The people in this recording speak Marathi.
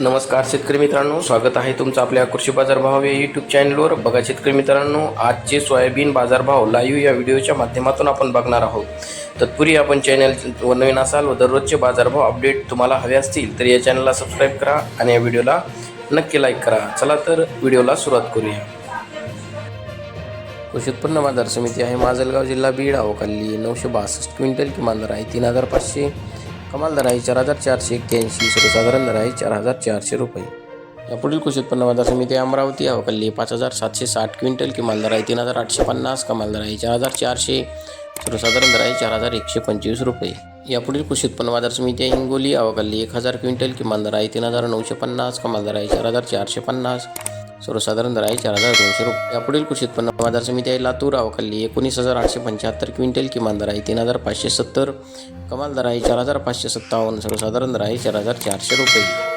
नमस्कार शेतकरी मित्रांनो स्वागत आहे तुमचं आपल्या कृषी बाजारभाव या यूट्यूब चॅनलवर बघा शेतकरी मित्रांनो आजचे सोयाबीन बाजारभाव लाईव्ह या व्हिडिओच्या माध्यमातून आपण बघणार आहोत. तत्पूर्वी आपण चॅनल व नवीन असाल व दररोजचे बाजारभाव अपडेट तुम्हाला हवे असतील तर या चॅनलला सबस्क्राईब करा आणि या व्हिडिओला नक्की लाईक करा. चला तर व्हिडिओला सुरुवात करूया. कृषी उत्पन्न बाजार समिती आहे माजलगाव जिल्हा बीड अवकाली नऊशे बासष्ट क्विंटल किमान दर आहे तीन हजार पाचशे कमाल दर आहे चार हजार चारशे एक्क्याऐंशी सर्वसाधारण दर आहे चार हजार चारशे रुपये. यापुढील कृषी उत्पन्न बाजार समिती अमरावती अवकल्ली पाच हजार सातशे साठ क्विंटल किमाल दर आहे तीन हजार आठशे पन्नास कमाल दर आहे चार हजार चारशे सर्वसाधारण दर आहे चार हजार एकशे पंचवीस रुपये. यापुढील कृषी उत्पन्न बाजार समिती आहे हिंगोली अवकल्ली एक हजार क्विंटल किमान दर आहे तीन हजार नऊशे पन्नास कमाल दर आहे चार हजार चारशे पन्नास. सर्वसाधारण दर आहे चार हजार दोनशे रुपये. यापुढील कृषी उत्पन्न बाजार समिती आहे. लातूर अवकाली एकोणीस हजार आठशे पंच्याहत्तर क्विंटल किमान दर आहे तीन हजार पाचशे सत्तर. कमाल दर आहे चार हजार पाचशे सत्तावन्न. सर्वसाधारण दर आहे चार हजार चारशे रुपये.